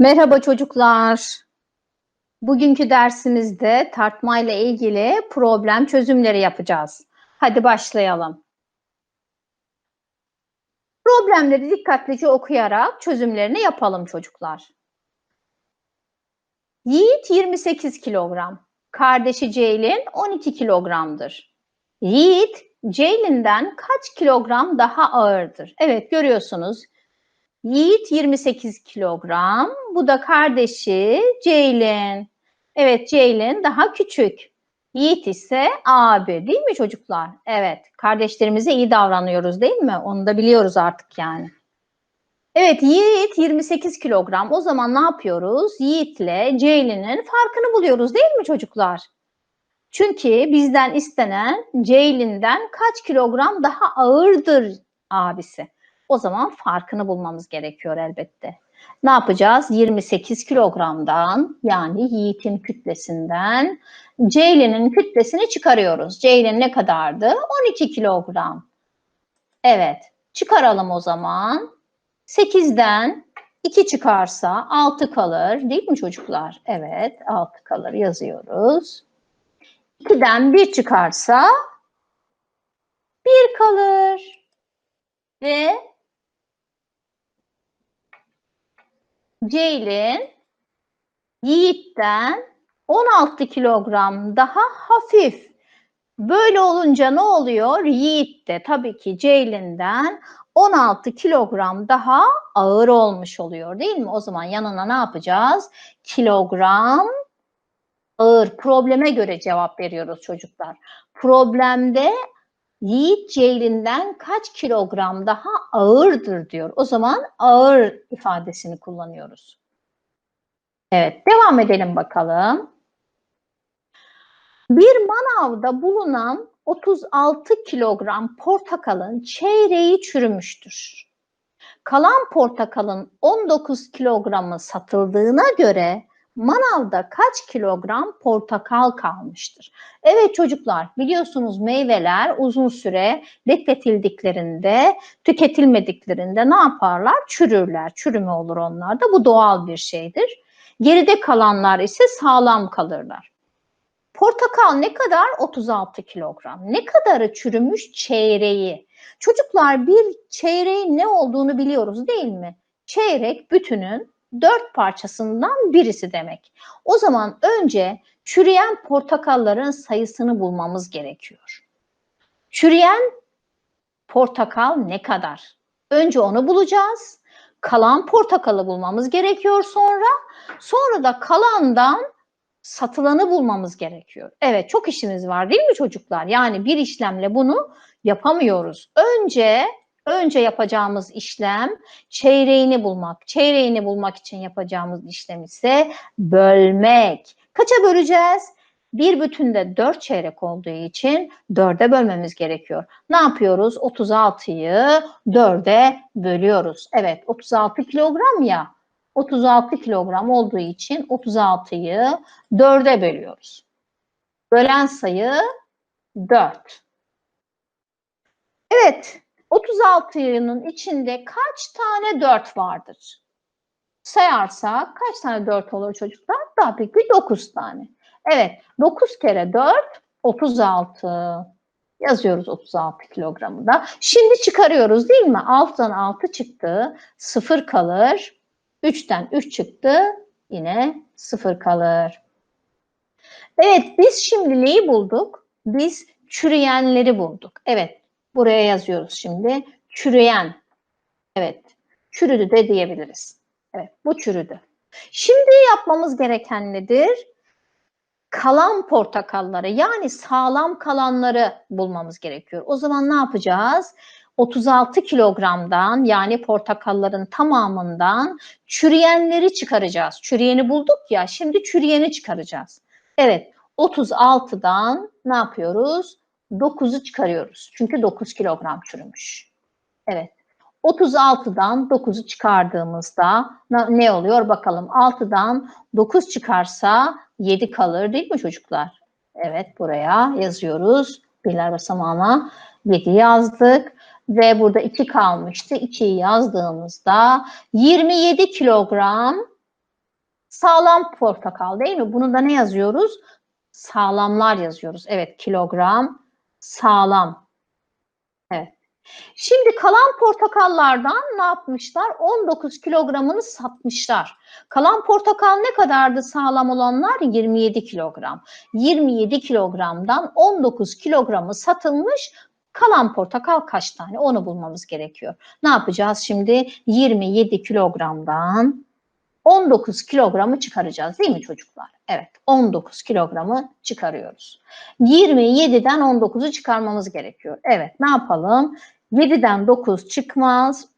Merhaba çocuklar. Bugünkü dersimizde tartma ile ilgili problem çözümleri yapacağız. Hadi başlayalım. Problemleri dikkatlice okuyarak çözümlerini yapalım çocuklar. Yiğit 28 kilogram. Kardeşi Ceylin 12 kilogramdır. Yiğit Ceylin'den kaç kilogram daha ağırdır? Evet görüyorsunuz. Yiğit 28 kilogram. Bu da kardeşi Ceylin. Evet Ceylin daha küçük. Yiğit ise abi değil mi çocuklar? Evet kardeşlerimize iyi davranıyoruz değil mi? Onu da biliyoruz artık yani. Evet Yiğit 28 kilogram. O zaman ne yapıyoruz? Yiğit'le Ceylin'in farkını buluyoruz değil mi çocuklar? Çünkü bizden istenen Ceylin'den kaç kilogram daha ağırdır abisi. O zaman farkını bulmamız gerekiyor elbette. Ne yapacağız? 28 kilogramdan yani Yiğit'in kütlesinden Ceylin'in kütlesini çıkarıyoruz. Ceylin ne kadardı? 12 kilogram. Evet. Çıkaralım o zaman. 8'den 2 çıkarsa 6 kalır. Değil mi çocuklar? Evet. 6 kalır yazıyoruz. 2'den 1 çıkarsa 1 kalır. Ve Ceylin Yiğit'ten 16 kilogram daha hafif. Böyle olunca ne oluyor? Yiğit de tabii ki Ceylin'den 16 kilogram daha ağır olmuş oluyor değil mi? O zaman yanına ne yapacağız? Kilogram ağır. Probleme göre cevap veriyoruz çocuklar. Problemde Yiğit Ceylin'den kaç kilogram daha ağırdır diyor. O zaman ağır ifadesini kullanıyoruz. Evet, devam edelim bakalım. Bir manavda bulunan 36 kilogram portakalın çeyreği çürümüştür. Kalan portakalın 19 kilogramı satıldığına göre manavda kaç kilogram portakal kalmıştır? Evet çocuklar biliyorsunuz meyveler uzun süre bekletildiklerinde, tüketilmediklerinde ne yaparlar? Çürürler. Çürüme olur onlarda. Bu doğal bir şeydir. Geride kalanlar ise sağlam kalırlar. Portakal ne kadar? 36 kilogram. Ne kadarı çürümüş? Çeyreği. Çocuklar bir çeyreğin ne olduğunu biliyoruz değil mi? Çeyrek bütünün dört parçasından birisi demek. O zaman önce çürüyen portakalların sayısını bulmamız gerekiyor. Çürüyen portakal ne kadar? Önce onu bulacağız. Kalan portakalı bulmamız gerekiyor sonra. Sonra da kalandan satılanı bulmamız gerekiyor. Evet çok işimiz var değil mi çocuklar? Yani bir işlemle bunu yapamıyoruz. Önce önce yapacağımız işlem çeyreğini bulmak. Çeyreğini bulmak için yapacağımız işlem ise bölmek. Kaça böleceğiz? Bir bütünde dört çeyrek olduğu için dörde bölmemiz gerekiyor. Ne yapıyoruz? 36'yı dörde bölüyoruz. Evet 36 kilogram ya. 36 kilogram olduğu için 36'yı dörde bölüyoruz. Bölen sayı 4. Evet, 36'nın içinde kaç tane 4 vardır? Sayarsak kaç tane 4 olur çocuklar? Tabii ki 9 tane. Evet, 9 kere 4, 36. Yazıyoruz 36 kilogramı da. Şimdi çıkarıyoruz değil mi? 6'dan 6 çıktı. 0 kalır. 3'ten 3 çıktı. Yine 0 kalır. Evet, biz şimdi neyi bulduk? Biz çürüyenleri bulduk. Evet, buraya yazıyoruz şimdi. Çürüyen. Evet, çürüdü de diyebiliriz. Evet, bu çürüdü. Şimdi yapmamız gereken nedir? Kalan portakalları yani sağlam kalanları bulmamız gerekiyor. O zaman ne yapacağız? 36 kilogramdan yani portakalların tamamından çürüyenleri çıkaracağız. Çürüyeni bulduk ya şimdi çürüyeni çıkaracağız. Evet 36'dan ne yapıyoruz? 9'u çıkarıyoruz. Çünkü 9 kilogram çürümüş. Evet. 36'dan 9'u çıkardığımızda ne oluyor bakalım. 6'dan 9 çıkarsa 7 kalır değil mi çocuklar? Evet buraya yazıyoruz. Birler basamağına 7 yazdık. Ve burada 2 kalmıştı. 2'yi yazdığımızda 27 kilogram Sağlam portakal değil mi? Bunu da ne yazıyoruz? Sağlamlar yazıyoruz. Evet kilogram sağlam. Evet. Şimdi kalan portakallardan ne yapmışlar? 19 kilogramını satmışlar. Kalan portakal ne kadardı sağlam olanlar? 27 kilogram. 27 kilogramdan 19 kilogramı satılmış. Kalan portakal kaç tane? Onu bulmamız gerekiyor. Ne yapacağız şimdi? 27 kilogramdan 19 kilogramı çıkaracağız değil mi çocuklar? Evet 19 kilogramı çıkarıyoruz. 27'den 19'u çıkarmamız gerekiyor. Evet ne yapalım? 7'den 9 çıkmaz.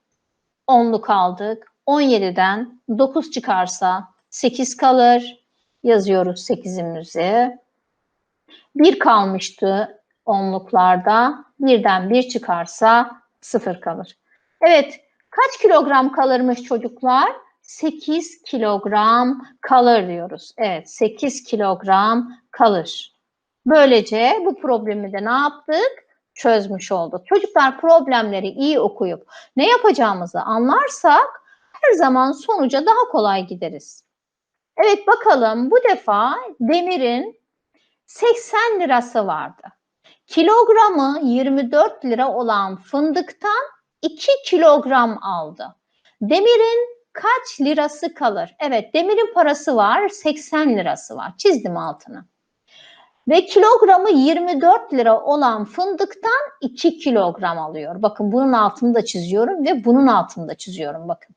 10'luk aldık. 17'den 9 çıkarsa 8 kalır. Yazıyoruz 8'imizi. 1 kalmıştı onluklarda. Birden 1 çıkarsa 0 kalır. Evet kaç kilogram kalırmış çocuklar? 8 kilogram kalır diyoruz. Evet 8 kilogram kalır. Böylece bu problemi de ne yaptık? Çözmüş olduk. Çocuklar problemleri iyi okuyup ne yapacağımızı anlarsak her zaman sonuca daha kolay gideriz. Evet bakalım bu defa demirin 80 lirası vardı. Kilogramı 24 lira olan fındıktan 2 kilogram aldı. Demirin kaç lirası kalır? Evet demirin parası var 80 lirası var. Çizdim altını. Ve kilogramı 24 lira olan fındıktan 2 kilogram alıyor. Bakın bunun altını da çiziyorum ve bunun altını da çiziyorum bakın.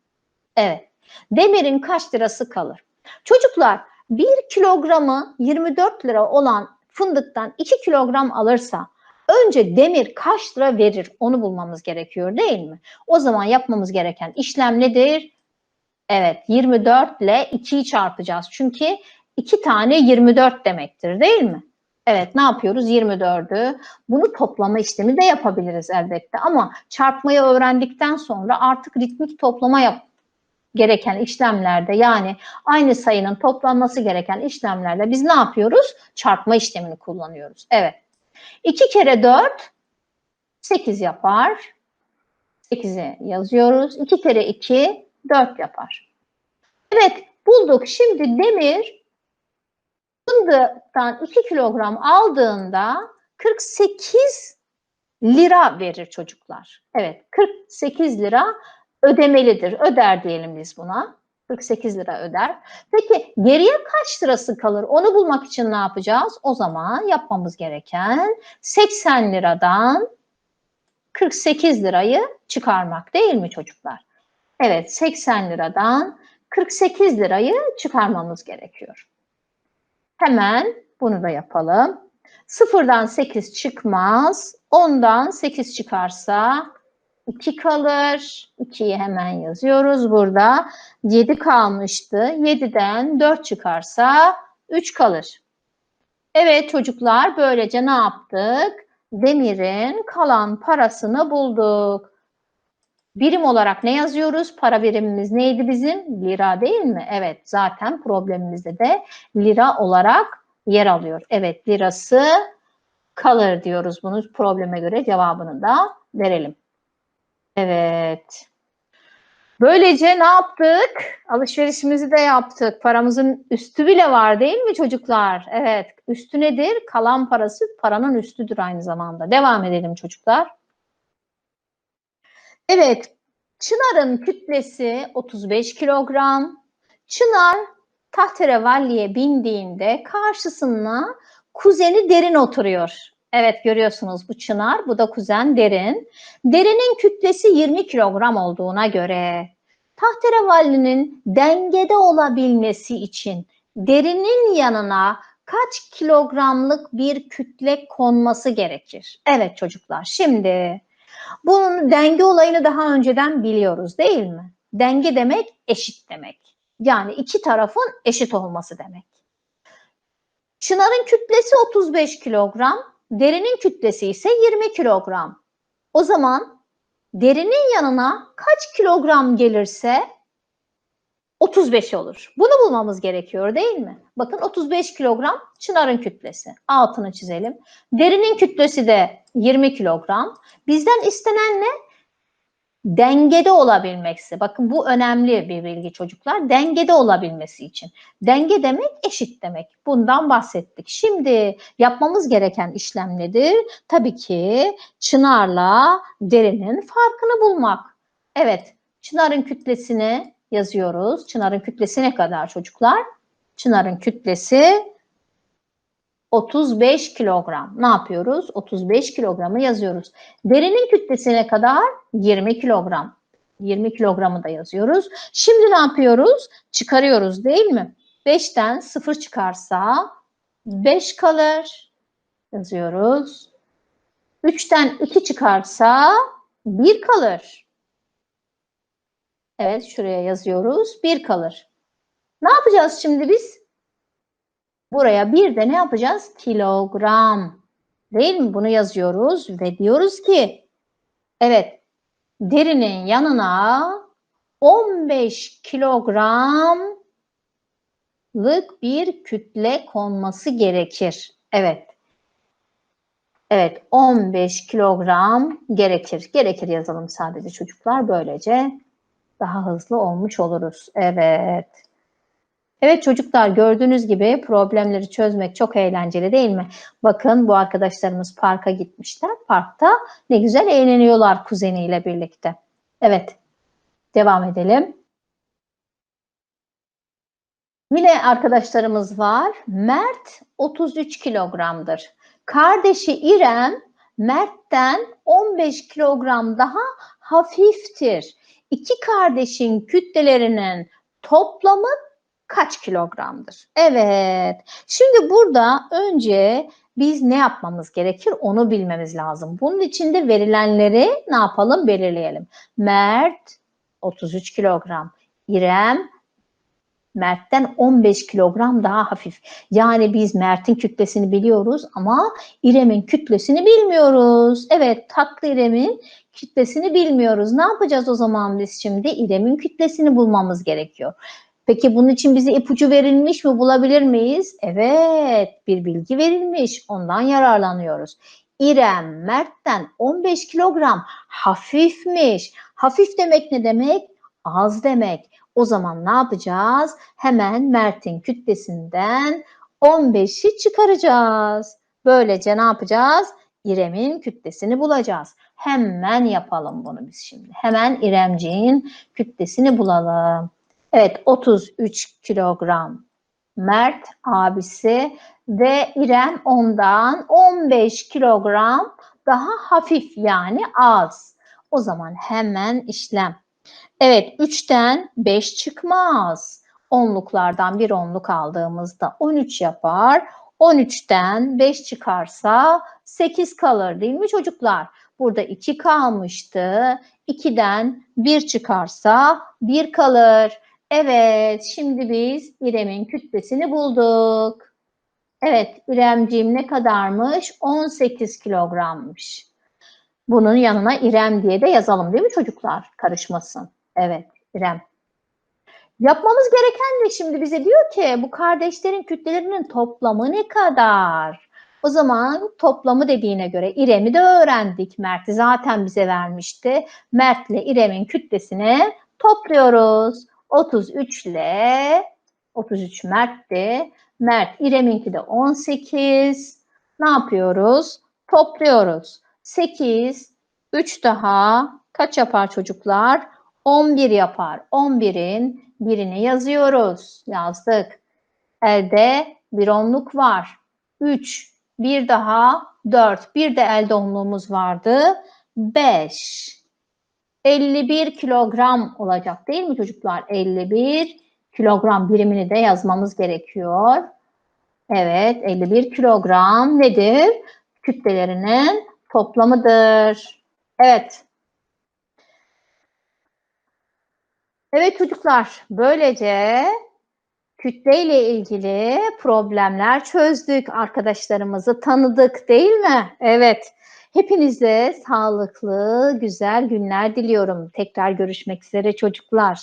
Evet. Demirin kaç lirası kalır? Çocuklar 1 kilogramı 24 lira olan fındıktan 2 kilogram alırsa önce demir kaç lira verir onu bulmamız gerekiyor değil mi? O zaman yapmamız gereken işlem nedir? Evet 24 ile 2'yi çarpacağız. Çünkü 2 tane 24 demektir değil mi? Evet ne yapıyoruz? 24'ü. Bunu toplama işlemi de yapabiliriz elbette ama çarpmayı öğrendikten sonra artık ritmik toplama yap gereken işlemlerde yani aynı sayının toplanması gereken işlemlerde biz ne yapıyoruz? Çarpma işlemini kullanıyoruz. Evet. 2 kere 4 8 yapar. 8'i yazıyoruz. 2 kere 2 4 yapar. Evet bulduk. Şimdi demir fındıktan 2 kilogram aldığında 48 lira verir çocuklar. Evet 48 lira ödemelidir. Öder diyelim biz buna. 48 lira öder. Peki geriye kaç lirası kalır? Onu bulmak için ne yapacağız? O zaman yapmamız gereken 80 liradan 48 lirayı çıkarmak değil mi çocuklar? Evet 80 liradan 48 lirayı çıkarmamız gerekiyor. Hemen bunu da yapalım. Sıfırdan 8 çıkmaz. 10'dan 8 çıkarsa 2 kalır. 2'yi hemen yazıyoruz burada. 7 kalmıştı. 7'den 4 çıkarsa 3 kalır. Evet çocuklar böylece ne yaptık? Demirin kalan parasını bulduk. Birim olarak ne yazıyoruz? Para birimimiz neydi bizim? Lira değil mi? Evet zaten problemimizde de lira olarak yer alıyor. Evet lirası kalır diyoruz bunu probleme göre cevabını da verelim. Evet. Böylece ne yaptık? Alışverişimizi de yaptık. Paramızın üstü bile var değil mi çocuklar? Evet. Üstü nedir? Kalan parası paranın üstüdür aynı zamanda. Devam edelim çocuklar. Evet. Çınar'ın kütlesi 35 kilogram. Çınar tahterevalliye bindiğinde karşısına kuzeni derin oturuyor. Evet görüyorsunuz bu çınar, bu da kuzen derin. Derinin kütlesi 20 kilogram olduğuna göre tahterevallinin dengede olabilmesi için derinin yanına kaç kilogramlık bir kütle konması gerekir? Evet çocuklar şimdi bunun denge olayını daha önceden biliyoruz değil mi? Denge demek eşit demek. Yani iki tarafın eşit olması demek. Çınarın kütlesi 35 kilogram, derinin kütlesi ise 20 kilogram. O zaman derinin yanına kaç kilogram gelirse 35 olur. Bunu bulmamız gerekiyor değil mi? Bakın 35 kilogram Çınar'ın kütlesi. Altını çizelim. Derinin kütlesi de 20 kilogram. Bizden istenen ne? dengede olabilmesi. Bakın bu önemli bir bilgi çocuklar. Dengede olabilmesi için. Denge demek eşit demek. Bundan bahsettik. Şimdi yapmamız gereken işlem nedir? Tabii ki çınarla derinin farkını bulmak. Evet, çınarın kütlesini yazıyoruz. Çınarın kütlesi ne kadar çocuklar? Çınarın kütlesi 35 kilogram. Ne yapıyoruz? 35 kilogramı yazıyoruz. Derinin kütlesi ne kadar? 20 kilogram. 20 kilogramı da yazıyoruz. Şimdi ne yapıyoruz? Çıkarıyoruz değil mi? 5'ten 0 çıkarsa 5 kalır. Yazıyoruz. 3'ten 2 çıkarsa 1 kalır. Evet şuraya yazıyoruz. 1 kalır. Ne yapacağız şimdi biz? Buraya bir de ne yapacağız? Kilogram. Değil mi? Bunu yazıyoruz ve diyoruz ki evet derinin yanına 15 kilogramlık bir kütle konması gerekir. Evet. Evet 15 kilogram gerekir. Gerekir yazalım sadece çocuklar. Böylece daha hızlı olmuş oluruz. Evet. Evet çocuklar gördüğünüz gibi problemleri çözmek çok eğlenceli değil mi? Bakın bu arkadaşlarımız parka gitmişler. Parkta ne güzel eğleniyorlar kuzeniyle birlikte. Evet devam edelim. Yine arkadaşlarımız var. Mert 33 kilogramdır. Kardeşi İrem Mert'ten 15 kilogram daha hafiftir. İki kardeşin kütlelerinin toplamı kaç kilogramdır? Evet. Şimdi burada önce biz ne yapmamız gerekir onu bilmemiz lazım. Bunun için de verilenleri ne yapalım belirleyelim. Mert 33 kilogram. İrem Mert'ten 15 kilogram daha hafif. Yani biz Mert'in kütlesini biliyoruz ama İrem'in kütlesini bilmiyoruz. Evet tatlı İrem'in kütlesini bilmiyoruz. Ne yapacağız o zaman biz şimdi? İrem'in kütlesini bulmamız gerekiyor. Peki bunun için bize ipucu verilmiş mi bulabilir miyiz? Evet bir bilgi verilmiş ondan yararlanıyoruz. İrem Mert'ten 15 kilogram hafifmiş. Hafif demek ne demek? Az demek. O zaman ne yapacağız? Hemen Mert'in kütlesinden 15'i çıkaracağız. Böylece ne yapacağız? İrem'in kütlesini bulacağız. Hemen yapalım bunu biz şimdi. Hemen İremciğin kütlesini bulalım. Evet 33 kilogram Mert abisi ve İrem ondan 15 kilogram daha hafif yani az. O zaman hemen işlem. Evet 3'ten 5 çıkmaz. Onluklardan bir onluk aldığımızda 13 yapar. 13'ten 5 çıkarsa 8 kalır değil mi çocuklar? Burada 2 kalmıştı. 2'den 1 çıkarsa 1 kalır. Evet, şimdi biz İrem'in kütlesini bulduk. Evet, İremciğim ne kadarmış? 18 kilogrammış. Bunun yanına İrem diye de yazalım değil mi çocuklar? Karışmasın. Evet, İrem. Yapmamız gereken de şimdi bize diyor ki bu kardeşlerin kütlelerinin toplamı ne kadar? O zaman toplamı dediğine göre İrem'i de öğrendik. Mert'i zaten bize vermişti. Mert ile İrem'in kütlesini topluyoruz. 33 ile 33 Mert'ti. Mert İrem'inki de 18. Ne yapıyoruz? Topluyoruz. 8, 3 daha kaç yapar çocuklar? 11 yapar. 11'in birini yazıyoruz. Yazdık. Elde bir onluk var. 3, bir daha 4. Bir de elde onluğumuz vardı. 5. 51 kilogram olacak değil mi çocuklar? 51 kilogram birimini de yazmamız gerekiyor. Evet 51 kilogram nedir? Kütlelerinin toplamıdır. Evet. Evet çocuklar böylece kütleyle ilgili problemler çözdük. Arkadaşlarımızı tanıdık değil mi? Evet. Hepinize sağlıklı, güzel günler diliyorum. Tekrar görüşmek üzere çocuklar.